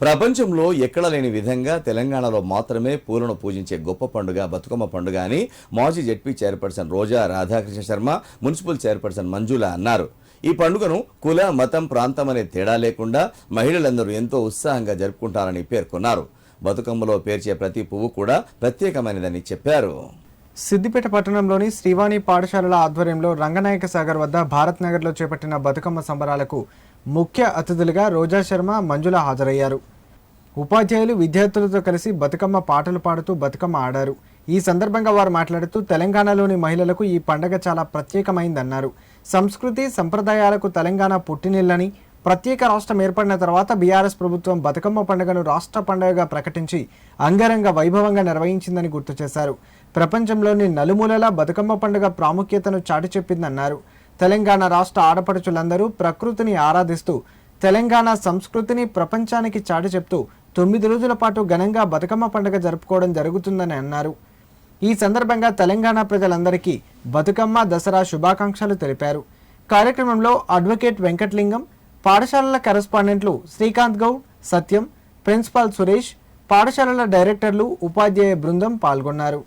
ప్రపంచంలో ఎక్కడ లేని విధంగా తెలంగాణలో మాత్రమే పూలను పూజించే గొప్ప పండుగ బతుకమ్మ పండుగ అని మాజీ ZP chairperson Roja Radhakrishna Sharma municipal chairperson Manjula అన్నారు. ఈ పండుగను కుల మతం ప్రాంతం అనే తేడా లేకుండా మహిళలందరూ ఎంతో ఉత్సాహంగా జరుపుకుంటారని పేర్కొన్నారు. బతుకమ్మలో పేర్చే ప్రతి పువ్వు కూడా ప్రత్యేకమైనదని చెప్పారు. సిద్దిపేట పట్టణంలోని శ్రీవాణి పాఠశాలల ఆధ్వర్యంలో రంగనాయక సాగర్ వద్ద భారత్ నగర్లో చేపట్టిన బతుకమ్మ సంబరాలకు ముఖ్య అతిథులుగా రోజా శర్మ మంజుల హాజరయ్యారు. ఉపాధ్యాయులు విద్యార్థులతో కలిసి బతుకమ్మ పాటలు పాడుతూ బతుకమ్మ ఆడారు. ఈ సందర్భంగా వారు మాట్లాడుతూ తెలంగాణలోని మహిళలకు ఈ పండగ చాలా ప్రత్యేకమైందన్నారు. సంస్కృతి సంప్రదాయాలకు తెలంగాణ పుట్టినిల్లని ప్రత్యేక రాష్ట్రం ఏర్పడిన తర్వాత బీఆర్ఎస్ ప్రభుత్వం బతుకమ్మ పండుగను రాష్ట్ర పండుగగా ప్రకటించి అంగరంగ వైభవంగా నిర్వహించిందని గుర్తు చేశారు. ప్రపంచంలోని నలుమూలలా బతుకమ్మ పండుగ ప్రాముఖ్యతను చాటి చెప్పిందన్నారు తెలంగాణ రాష్ట్ర ఆడపడుచులందరూ ప్రకృతిని ఆరాధిస్తూ తెలంగాణ సంస్కృతిని ప్రపంచానికి చాటి చెప్తూ తొమ్మిది రోజుల పాటు ఘనంగా బతుకమ్మ పండుగ జరుపుకోవడం జరుగుతుందని అన్నారు. ఈ సందర్భంగా తెలంగాణ ప్రజలందరికీ బతుకమ్మ దసరా శుభాకాంక్షలు తెలిపారు. కార్యక్రమంలో అడ్వకేట్ వెంకటలింగం పాఠశాలల కరెస్పాండెంట్లు శ్రీకాంత్ గౌడ్ సత్యం ప్రిన్సిపాల్ సురేష్ పాఠశాలల డైరెక్టర్లు ఉపాధ్యాయ బృందం పాల్గొన్నారు.